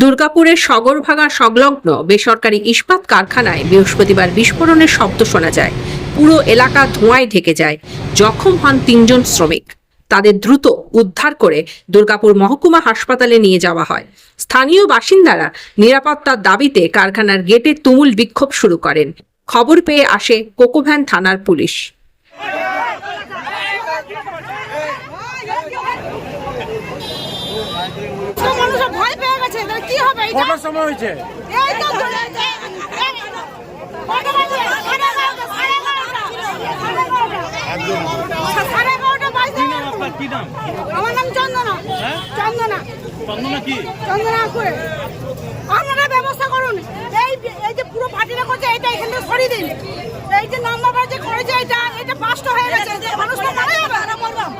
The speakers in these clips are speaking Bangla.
দুর্গাপুরের সগরভাগা সংলগ্ন বেসরকারি ইস্পাত কারখানায় বৃহস্পতিবার বিস্ফোরণের শব্দ শোনা যায়। পুরো এলাকা ধোঁয়ায় ঢেকে যায়। জখম হন তিনজন শ্রমিক। তাদের দ্রুত উদ্ধার করে দুর্গাপুর মহকুমা হাসপাতালে নিয়ে যাওয়া হয়। স্থানীয় বাসিন্দারা নিরাপত্তার দাবিতে কারখানার গেটে তুমুল বিক্ষোভ শুরু করেন। খবর পেয়ে আসে কোকোভ্যান থানার পুলিশ। ভয় কি হবে কটার সময় হয়েছে? এই তো বাজে। আপনার? কি নাম? আমার নাম চন্দনা। চন্দনা। চন্দনা কি? চন্দনা করে আপনারা ব্যবস্থা করুন। এই এই যে পুরো পার্টিটা করছে এটা এখান থেকে সরিয়ে দিন। এই যে নাম্বার যে করেছে এটা এটা পাঁচটা হয়ে গেছে। মানুষ তো মারা যাবে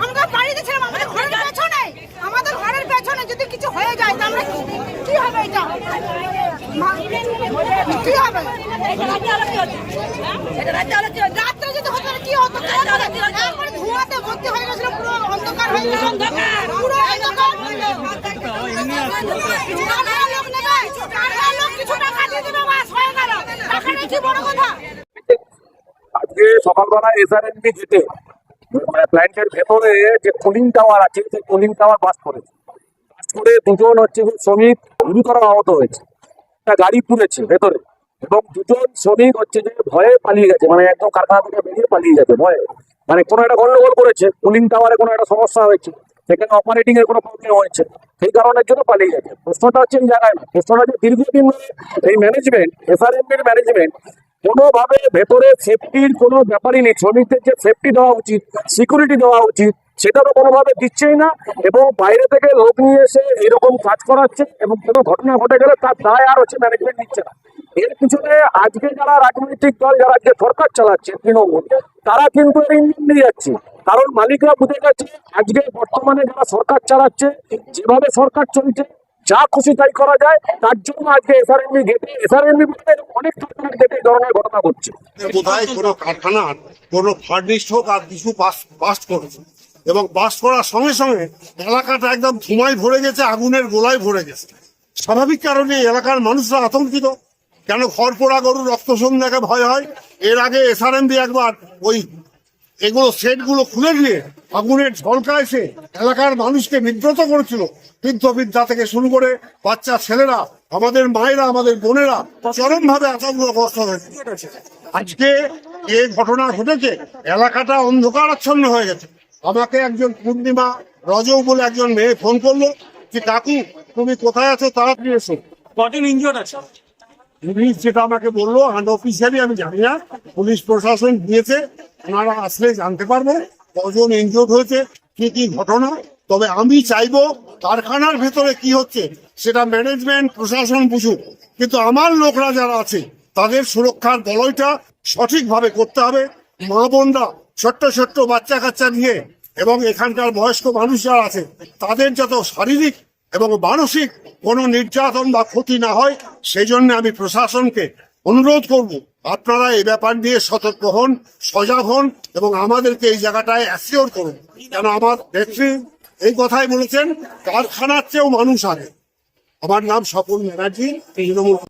আমরা বাড়িতে ছিলাম আমাদের ঘরের পেছনে। আমাদের ঘরের পেছনে যদি কিছু হয়ে যায় তাহলে কি হবে এটা মা- আজকে সকালবেলা এসআরএনবি যেতে প্ল্যান্টের ভেতরে যে কুলিং টাওয়ার আছে, সেই কুলিং টাওয়ার বাস করেছে। করে দুজন হচ্ছে শ্রমিক গুরুতর আহত হয়েছে। একটা গাড়ি পুড়েছে ভেতরে এবং দুজন শ্রমিক হচ্ছে যে ভয়ে পালিয়ে গেছে মানে একদম কারখানা থেকে বেরিয়ে পালিয়ে গেছে ভয়ে। মানে কোনো একটা গন্ডগোল করেছে কুলিং টাওয়ারে কোনো একটা সমস্যা হয়েছে, সেখানে অপারেটিং এর কোনো প্রবলেম হয়েছে, সেই কারণের জন্য পালিয়ে গেছে। প্রশ্নটা হচ্ছে এই জায়গায় না, প্রশ্নটা হচ্ছে দীর্ঘদিন এই ম্যানেজমেন্ট এসআরএমবির ম্যানেজমেন্ট কোনোভাবে ভেতরে সেফটির কোনো ব্যাপারই নেই, শ্রমিকদের যে সেফটি দেওয়া উচিত সিকিউরিটি দেওয়া উচিত সেটা তো কোনোভাবে দিচ্ছেই না এবং বাইরে থেকে লোক নিয়ে এসে এরকম কাজ করাচ্ছে এবং কোনো ঘটনা ঘটে গেলে তার দায় আর হচ্ছে ম্যানেজমেন্ট নিচ্ছে না। এর পিছনে আজকে যারা রাজনৈতিক দল, যারা আজকে সরকার চালাচ্ছে তৃণমূল, তারা কিন্তু ইঞ্জিন নিয়ে যাচ্ছে। কারণ মালিকরা বুঝে গেছে, আজকে বর্তমানে যারা সরকার চালাচ্ছে, যেভাবে সরকার চলছে, যা খুশি তাই করা যায়। তার জন্য আজকে এসআরএমবি গেটে এসআরএমবি অনেক কারখানার গেটে ধরনের ঘটনা ঘটছে। বোধহয় কোনো কারখানার কোনো ফার্নিশড হোক আর কিছু বাস্ট করেছে এবং বাস করার সঙ্গে সঙ্গে এলাকাটা একদম ধুমায় ভরে গেছে, আগুনের গোলায় ভরে গেছে। স্বাভাবিক কারণে এলাকার মানুষরা আতঙ্কিত। কেন ঘর পোড়া গরু রক্ত সন্ধ্যাকে ভয় হয়? এর আগে এসআরএমবি একবার ওই এগুলো সেটগুলো খুলে দিয়ে আগুনের ঝলকা এসে এলাকার মানুষকে বিব্রত করেছিল। বৃদ্ধবিদ্যা থেকে শুরু করে বাচ্চা ছেলেরা, আমাদের মায়েরা, আমাদের বোনেরা চরম ভাবে আতঙ্কগ্রস্ত হয়েছে। আজকে যে ঘটনা ঘটেছে, এলাকাটা অন্ধকারাচ্ছন্ন হয়ে গেছে। আমাকে একজন পূর্ণিমা রজৌ বলে একজন মেয়ে ফোন করল যে কাকু তুমি কোথায় আছো? তাড়াতাড়ি এসো। কজন ইনজিওর্ড আছে? পুলিশ যেটা আমাকে বলল আনঅফিসিয়ালি আমি জানি না পুলিশ প্রশাসন দিয়েছে ওনারা আসলে জানতে পারব কজন ইনজোর্ড হয়েছে কি কি ঘটনা। তবে আমি চাইব কারখানার ভেতরে কি হচ্ছে সেটা ম্যানেজমেন্ট প্রশাসন বুঝুক। কিন্তু আমার লোকরা যারা আছে তাদের সুরক্ষার বলয়টা সঠিকভাবে করতে হবে। মা বোনরা ছোট্ট ছোট্ট বাচ্চা কাচ্চা নিয়ে এবং এখানকার বয়স্ক মানুষ যারা আছে, তাদের যত শারীরিক এবং মানসিক কোনো নির্যাতন বা ক্ষতি না হয় সেই জন্য আমি প্রশাসনকে অনুরোধ করব, আপনারা এই ব্যাপার নিয়ে সতর্ক হন, সজাগ হন এবং আমাদেরকে এই জায়গাটায় অ্যাসিওর করুন। কেন আমার নেত্রী এই কথাই বলেছেন, কারখানার চেয়েও মানুষ আগে। আমার নাম স্বপন ব্যানার্জি, তৃণমূল